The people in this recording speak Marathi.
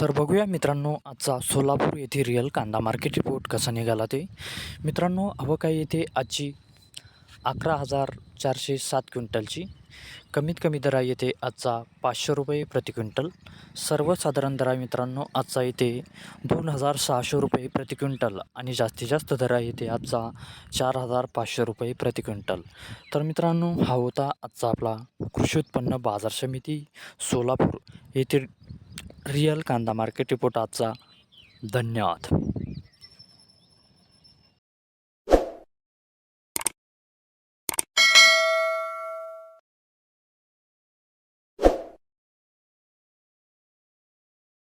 तर बघूया मित्रांनो आजचा सोलापूर येथे रिअल कांदा मार्केट रिपोर्ट कसा निघाला ते. मित्रांनो हवं काय येथे आजची अकरा हजार चारशे सात क्विंटलची कमीत कमी दरा येते येथे आजचा पाचशे रुपये प्रति क्विंटल. सर्वसाधारण दरा मित्रांनो आजचा येथे दोन हजार सहाशे रुपये प्रति क्विंटल आणि जास्तीत जास्त दरा येते येथे आजचा चार हजार पाचशे रुपये प्रति क्विंटल. तर मित्रांनो हा होता आजचा आपला कृषी उत्पन्न बाजार समिती सोलापूर येथील रिअल कांदा मार्केट रिपोर्ट आजचा. धन्यवाद.